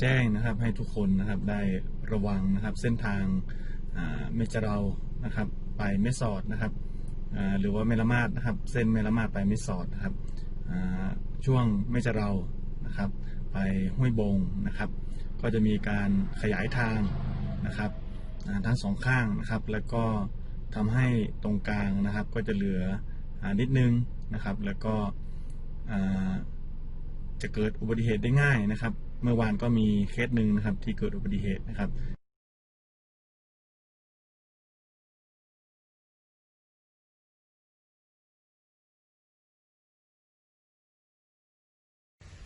แจ้งนะครับ ให้ทุกคนนะครับได้ระวังนะครับ เส้นทางอ่าเมจเรานะครับ ไปเมสอดนะครับหรือว่าเมลามาดนะครับ เส้นเมลามาดไปเมสอดนะครับช่วงเมจเรานะครับ ไปห้วยบงนะครับ ก็จะมีการขยายทางนะครับทั้งสองข้างนะครับ แล้วก็ทำให้ตรงกลางนะครับ ก็จะเหลืออนิดนึงนะครับ แล้วก็จะเกิดอุบัติเหตุได้ง่ายนะครับ เมื่อวานก็มีเคสหนึ่งนะครับ ที่เกิดอุบัติเหตุนะครับ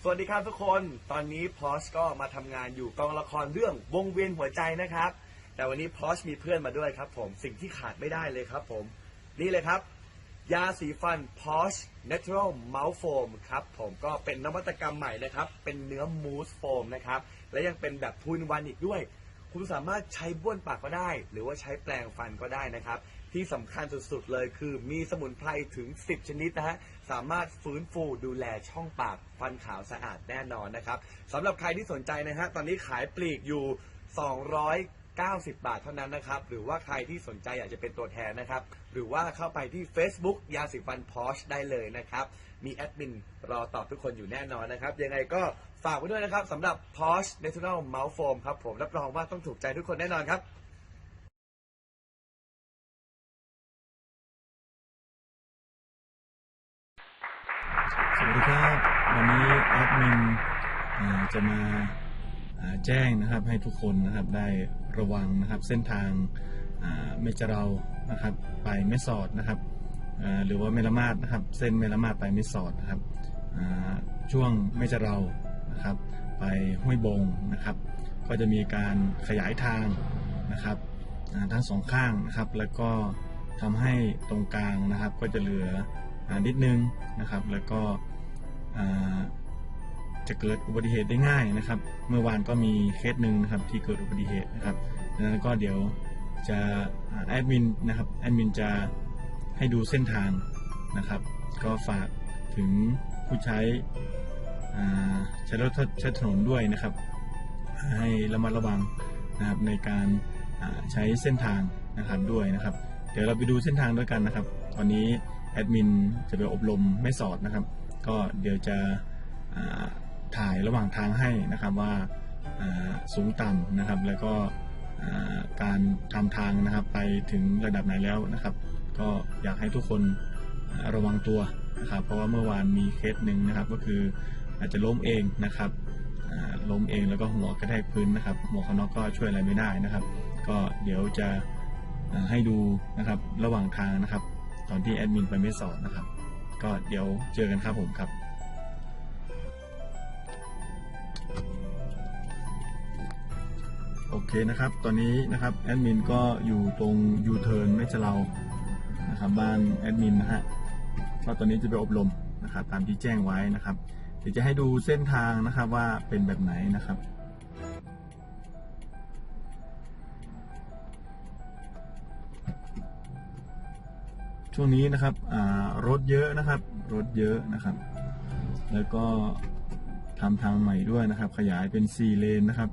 สวัสดีครับทุกคน ตอนนี้พอชก็มาทำงานอยู่กองละครเรื่องวงเวียนหัวใจนะครับ แต่วันนี้พอชมีเพื่อนมาด้วยครับผม สิ่งที่ขาดไม่ได้เลยครับผม นี่เลยครับ ยาสีฟัน Posh Natural Mouth Foam ครับ ผมก็เป็นนวัตกรรมใหม่นะครับ เป็นเนื้อมูสโฟมนะครับ และยังเป็นแบบทูนวันอีกด้วย คุณสามารถใช้บ้วนปากก็ได้ หรือว่าใช้แปรงฟันก็ได้นะครับ ที่สำคัญสุดๆเลยคือมีสมุนไพรถึง 10 ชนิดนะฮะ สามารถฟื้นฟูดูแลช่องปากฟันขาวสะอาดแน่นอนนะครับสำหรับใครที่สนใจนะฮะ ตอนนี้ขายปลีกอยู่ 90 บาทเท่านั้นนะครับ หรือว่าใครที่สนใจอยากจะเป็นตัวแทนนะครับ หรือว่าเข้าไปที่ Facebook ยาสีฟันพอชได้เลยนะครับ มีแอดมินรอตอบทุกคนอยู่แน่นอนนะครับ ยังไงก็ฝากไว้ด้วยนะครับสำหรับ Posh Natural Mouth Foam ครับผม รับรองว่าต้องถูกใจทุกคนแน่นอนครับสวัสดีครับ วันนี้แอดมินจะมา แจ้งนะครับให้ทุกคนนะครับได้ระวังนะครับเส้นทางอ่าเมจเรานะครับไปเมสอดนะครับหรือว่าเมลมาดนะครับเส้นเมลมาดไปเมสอดนะครับช่วงเมจเรานะครับไปห้วยบงนะครับ ก็จะมีการขยายทางนะครับทั้งสองข้างนะครับ แล้วก็ทำให้ตรงกลางนะครับก็จะเหลืออนิดนึงนะครับ แล้วก็ จะเกิดอุบัติเหตุได้ง่ายนะครับ เมื่อวานก็มีเคสหนึ่งนะครับที่เกิดอุบัติเหตุนะครับดังนั้นก็เดี๋ยวจะแอดมินนะครับแอดมินจะให้ดูเส้นทางนะครับ ก็ฝากถึงผู้ใช้ใช้รถใช้ถนนด้วยนะครับ ให้ระมัดระวังนะครับในการใช้เส้นทางนะครับด้วยนะครับ เดี๋ยวเราไปดูเส้นทางด้วยกันนะครับตอนนี้แอดมินจะไปอบรมไม่สอดนะครับ ก็เดี๋ยวจะ ถ่ายระหว่างทางให้นะครับว่าสูงต่ำนะครับ แล้วก็การทำทางนะครับไปถึงระดับไหนแล้วนะครับ ก็อยากให้ทุกคนระวังตัวนะครับ เพราะว่าเมื่อวานมีเคสหนึ่งนะครับ ก็คืออาจจะล้มเองนะครับล้มเองแล้วก็หัวกระแทกพื้นนะครับ หมวกกันน็อกก็ช่วยอะไรไม่ได้นะครับ ก็เดี๋ยวจะให้ดูนะครับระหว่างทางนะครับ ตอนที่แอดมินไปไม่สอนนะครับ ก็เดี๋ยวเจอกันครับผมครับ โอเคนะครับ ตอนนี้นะครับแอดมินก็อยู่ตรงยูเทิร์นไม่เจเรานะครับบ้านแอดมินนะฮะก็ตอนนี้จะไปอบรมนะครับตามที่แจ้งไว้นะครับเดี๋ยวจะให้ดูเส้นทางนะครับว่าเป็นแบบไหนนะครับช่วงนี้นะครับรถเยอะนะครับ รถเยอะนะครับ แล้วก็ทำทางใหม่ด้วยนะครับ ขยายเป็น 4 เลนนะครับ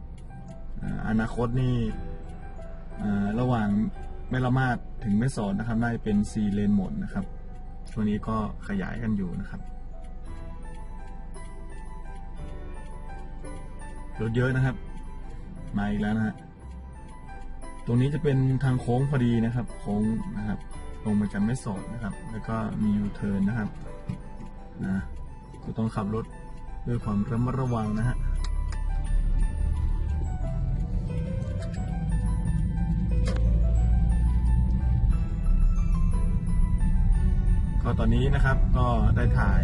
อนาคตนี่ระหว่างแม่ละมาดถึงแม่สอดนะครับน่าจะเป็น4เลนหมดนะครับ ช่วงนี้ก็ขยายกันอยู่นะครับ รถเยอะนะครับ มาอีกแล้วนะฮะ ตรงนี้จะเป็นทางโค้งพอดีนะครับ โค้งนะครับ ลงมาจากไม่สอดนะครับ แล้วก็มียูเทิร์นนะครับ นะก็ต้องขับรถด้วยความระมัดระวังนะฮะ ก็ตอนนี้นะครับก็ได้ถ่าย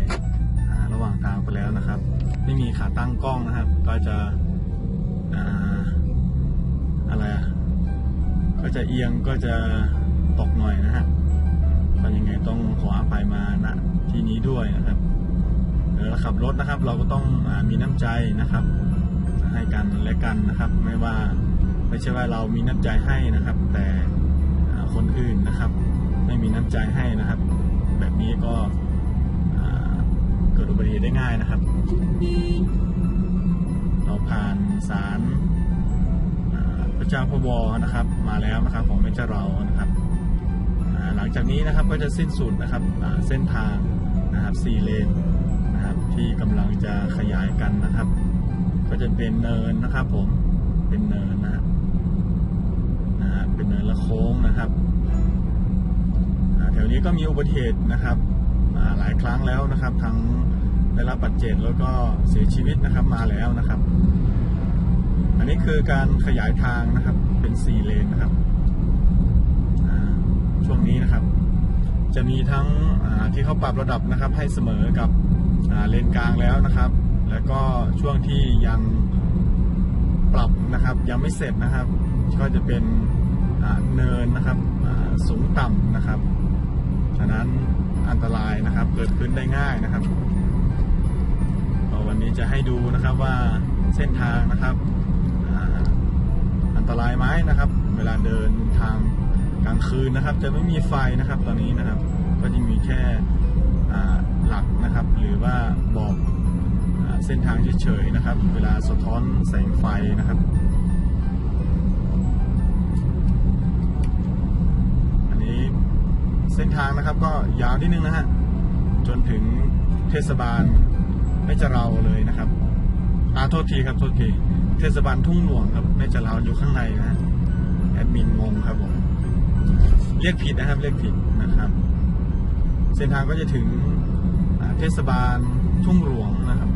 ระหว่างทางไปแล้วนะครับ ไม่มีขาตั้งกล้องนะครับ ก็จะอะไรก็จะเอียงก็จะตกหน่อยนะฮะก็ยังไงต้องขออภัยมาณที่นี้ด้วยนะครับเวลาขับรถนะครับ เราก็ต้องมีน้ำใจนะครับ ให้กันและกันนะครับ ไม่ว่าไม่ใช่ว่าเรามีน้ำใจให้นะครับ แต่คนอื่นนะครับ ไม่มีน้ำใจให้นะครับ แบบนี้ก็เกิดอุบัติเหตุได้ง่ายนะครับ เราผ่านศาลอ่าพระเจ้าพระวอนะครับ มาแล้วนะครับของแม่เจ้าเรานะครับหลังจากนี้นะครับก็จะสิ้นสุดนะครับเส้นทางนะครับสี่เลนนะครับที่กำลังจะขยายกันนะครับ ก็จะเป็นเนินนะครับผมเป็นเนินนะฮะเป็นเนินละโค้งนะครับ ถวนี้ก็มีอุบัติเหตุนะครับหลายครั้งแล้วนะครับ ทั้งได้รับบาดเจ็บแล้วก็เสียชีวิตนะครับมาแล้วนะครับ อันนี้คือการขยายทางนะครับเป็นสี่เลนนะครับช่วงนี้นะครับ จะมีทั้งที่เขาปรับระดับนะครับ ให้เสมอกับเลนกลางแล้วนะครับ แล้วก็ช่วงที่ยังปรับนะครับ ยังไม่เสร็จนะครับ ก็จะเป็นเนินนะครับสูงต่ำนะครับ ฉะนั้นอันตรายนะครับเกิดขึ้นได้ง่ายนะครับวันนี้จะให้ดูนะครับว่าเส้นทางนะครับอันตรายไหมนะครับ เวลาเดินทางกลางคืนนะครับ จะไม่มีไฟนะครับตอนนี้นะครับ ก็จะมีแค่หลักนะครับ หรือว่าบอกเส้นทางเฉยๆนะครับ เวลาสะท้อนแสงไฟนะครับ เส้นทางนะครับก็ยาวนิดนึงนะฮะ จนถึงเทศบาลไม่จะเราเลยนะครับอาโทษทีครับโทษทีเทศบาลทุ่งหลวงครับไม่จะเราอยู่ข้างในนะฮะแอดมินงงครับผมเรียกผิดนะครับเรียกผิดนะครับ เส้นทางก็จะถึงเทศบาลทุ่งหลวงนะครับ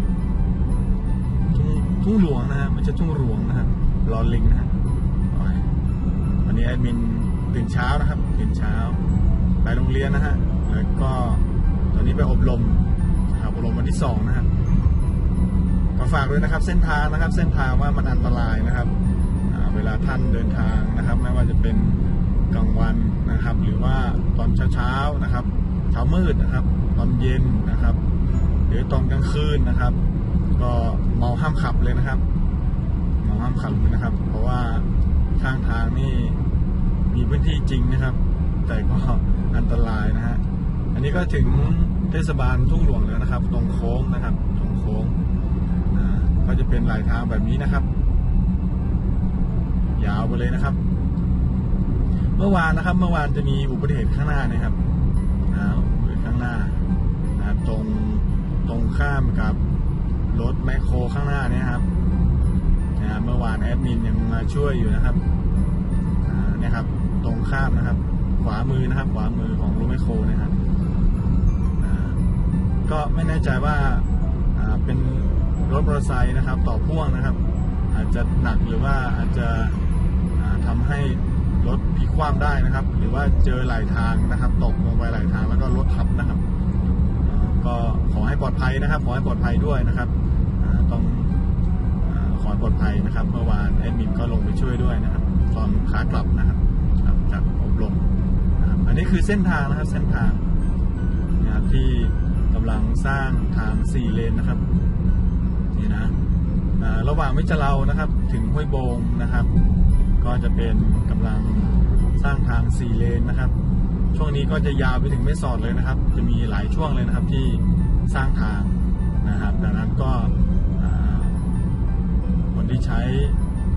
ทุ่งทุ่งหลวงนะฮะไม่ใช่ทุ่งหลวงนะครับรอลิงนะฮะวันนี้แอดมินตื่นเช้านะครับตื่นเช้า ไปโรงเรียนนะฮะ แล้วก็ตอนนี้ไปอบรมอบรมวันที่สองนะครับก็ฝากด้วยนะครับ เส้นทางนะครับ เส้นทางว่ามันอันตรายนะครับ เวลาท่านเดินทางนะครับ ไม่ว่าจะเป็นกลางวันนะครับ หรือว่าตอนเช้าๆนะครับ เช้ามืดนะครับ ตอนเย็นนะครับ หรือตอนกลางคืนนะครับ ก็เมาห้ามขับเลยนะครับเมาห้ามขับเลยนะครับ เพราะว่าข้างทางนี่มีพื้นที่จริงนะครับ แต่ก็อันตรายนะฮะ อันนี้ก็ถึงเทศบาลทุ่งหลวงแล้วนะครับ ตรงโค้งนะครับ ตรงโค้งก็จะเป็นหลายทางแบบนี้นะครับ ยาวไปเลยนะครับ เมื่อวานนะครับ เมื่อวานจะมีอุบัติเหตุข้างหน้านะครับอ่าอุบัติเหตุข้างหน้านะครับตรงตรงข้ามกับรถแมคโครข้างหน้านี่ครับนะเมื่อวานแอดมินยังมาช่วยอยู่นะครับนี่ยครับ ตรงข้ามนะครับ ขวามือนะครับ ขวามือของรถแมคโครนะครับก็ไม่แน่ใจว่าเป็นรถมอเตอร์ไซค์นะครับ ต่อพ่วงนะครับ อาจจะหนักหรือว่าอาจจะอ่าทำให้รถพลิกคว่ำได้นะครับ หรือว่าเจอไหลทางนะครับ ตกลงไปไหลทางแล้วก็รถทับนะครับ ก็ขอให้ปลอดภัยนะครับ ขอให้ปลอดภัยด้วยนะครับต้องขอปลอดภัยนะครับ เมื่อวานแอดมินก็ลงไปช่วยด้วยนะครับ ตอนขากลับนะครับ ครับจากอบรมนะครับ อันนี้คือเส้นทางนะครับเส้นทางนะครับที่กำลังสร้างทางสี่เลนนะครับนี่นะระหว่างมิจเรานะครับถึงห้วยโบงนะครับ ก็จะเป็นกำลังสร้างทางสี่เลนนะครับ ช่วงนี้ก็จะยาวไปถึงแม่สอดเลยนะครับ จะมีหลายช่วงเลยนะครับที่สร้างทางนะครับดังนั้นก็คนที่ใช้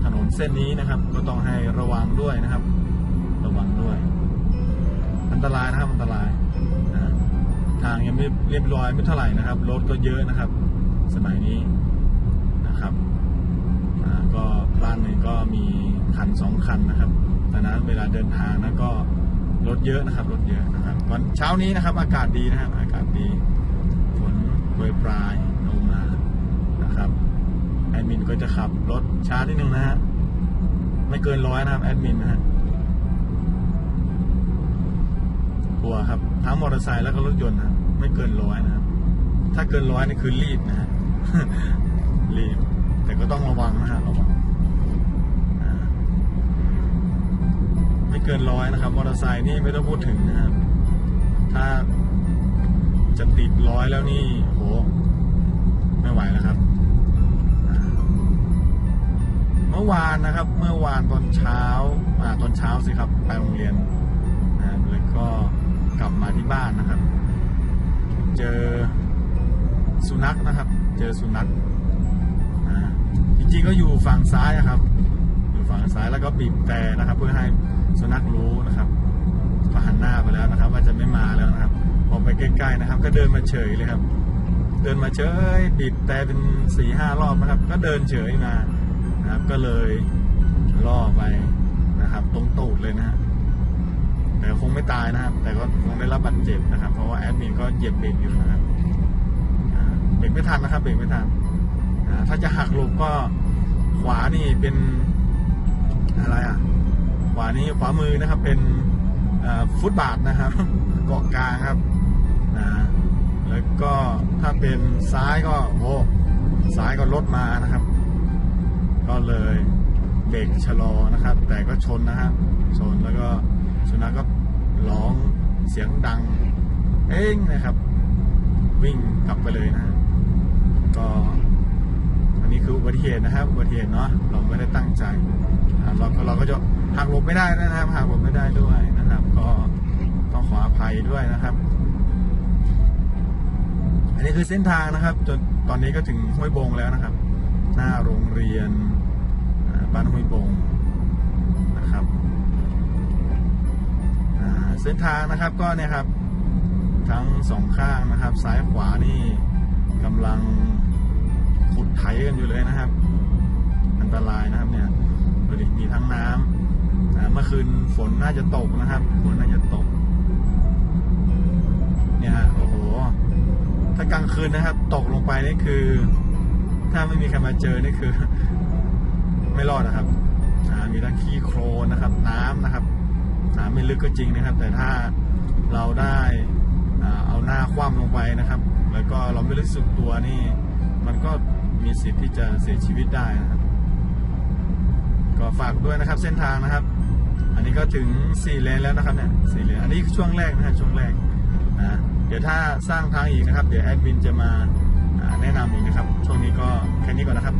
ถนนเส้นนี้นะครับ ก็ต้องให้ระวังด้วยนะครับ ระวังด้วย อันตรายนะครับอันตรายนะทางยังไม่เรียบร้อยไม่เท่าไหร่นะครับรถก็เยอะนะครับ สมัยนี้นะครับก็บ้านหนึ่งก็มีคันสองคันนะครับดังนั้นเวลาเดินทางนะก็รถเยอะนะครับรถเยอะนะครับ วันเช้านี้นะครับ อากาศดีนะครับ อากาศดีฝนโปรยปลายลงมานะครับแอดมินก็จะขับรถช้านิดนึงนะฮะไม่เกินร้อยนะครับแอดมินนะฮะ กลัวครับ ทั้งมอเตอร์ไซค์แล้วก็รถยนต์นะไม่เกินร้อยนะครับ ถ้าเกินร้อยนี่คือรีบนะฮะรีบ แต่ก็ต้องระวังนะฮะระวังไม่เกินร้อยนะครับมอเตอร์ไซค์นี่ไม่ต้องพูดถึงนะครับ ถ้าจะติดร้อยแล้วนี่โหไม่ไหวแล้วครับเมื่อวานนะครับ เมื่อวานตอนเช้าอ่าตอนเช้าสิครับ ไปโรงเรียนนะแล้วก็ กลับมาที่บ้านนะครับ เจอสุนัขนะครับ เจอสุนัขจริงๆก็อยู่ฝั่งซ้ายอะครับ อยู่ฝั่งซ้ายแล้วก็บีบแต่นะครับ เพื่อให้สุนัขรู้นะครับก็หันหน้าไปแล้วนะครับ ว่าจะไม่มาแล้วนะครับพอไปใกล้ๆนะครับ ก็เดินมาเฉยเลยครับ เดินมาเฉยบีบแต่เป็นสี่ห้ารอบนะครับ ก็เดินเฉยมานะครับ ก็เลยล่อไปนะครับ ตรงตูดเลยนะฮะ แต่คงไม่ตายนะครับ แต่ก็คงได้รับบาดเจ็บนะครับ เพราะว่าแอดมินก็เหยียบเบรกอยู่นะครับเบรกไม่ทันนะครับเบรกไม่ทันถ้าจะหักหลบก็ขวานี่เป็นอะไรอะ ขวานี้ขวามือนะครับ เป็นฟุตบาทนะครับเกาะกลางครับนะแล้วก็ถ้าเป็นซ้ายก็โอ้ซ้ายก็รถมานะครับ ก็เลยเบรกชะลอนะครับ แต่ก็ชนนะครับชนแล้วก็สุนัขก็ ร้องเสียงดัง เองนะครับ วิ่งกลับไปเลยนะก็อันนี้คืออุบัติเหตุนะครับอุบัติเหตุเนาะเราไม่ได้ตั้งใจเราเราก็จะหักหลบไม่ได้นะครับหักหลบไม่ได้ด้วยนะครับ ก็ต้องขออภัยด้วยนะครับ อันนี้คือเส้นทางนะครับ จนตอนนี้ก็ถึงห้วยบงแล้วนะครับ หน้าโรงเรียนบ้านห้วยบงนะครับ เส้นทางนะครับก็เนี่ยครับ ทั้งสองข้างนะครับ ซ้ายขวานี่กำลังขุดไถกันอยู่เลยนะครับ อันตรายนะครับเนี่ยดูดิมีทั้งน้ำอ่าเมื่อคืนฝนน่าจะตกนะครับฝนน่าจะตก เนี่ยฮะโอ้โหถ้ากลางคืนนะครับ ตกลงไปนี่คือ ถ้าไม่มีใครมาเจอนี่คือ ไม่รอดนะครับมีทั้งขี้โครนนะครับ น้ำนะครับ น้ำไม่ลึกก็จริงนะครับ แต่ถ้าเราได้เอาหน้าคว่ำลงไปนะครับ แล้วก็เราไม่รู้สึกตัวนี่ มันก็มีสิทธิ์ที่จะเสียชีวิตได้นะครับ ก็ฝากด้วยนะครับเส้นทางนะครับ อันนี้ก็ถึง4เลนแล้วนะครับเนี่ยสี่เลนอันนี้ช่วงแรกนะฮะช่วงแรกนะเดี๋ยวถ้าสร้างทางอีกนะครับ เดี๋ยวแอดมินจะมาแนะนำอีกนะครับ ช่วงนี้ก็แค่นี้ก่อนนะครับ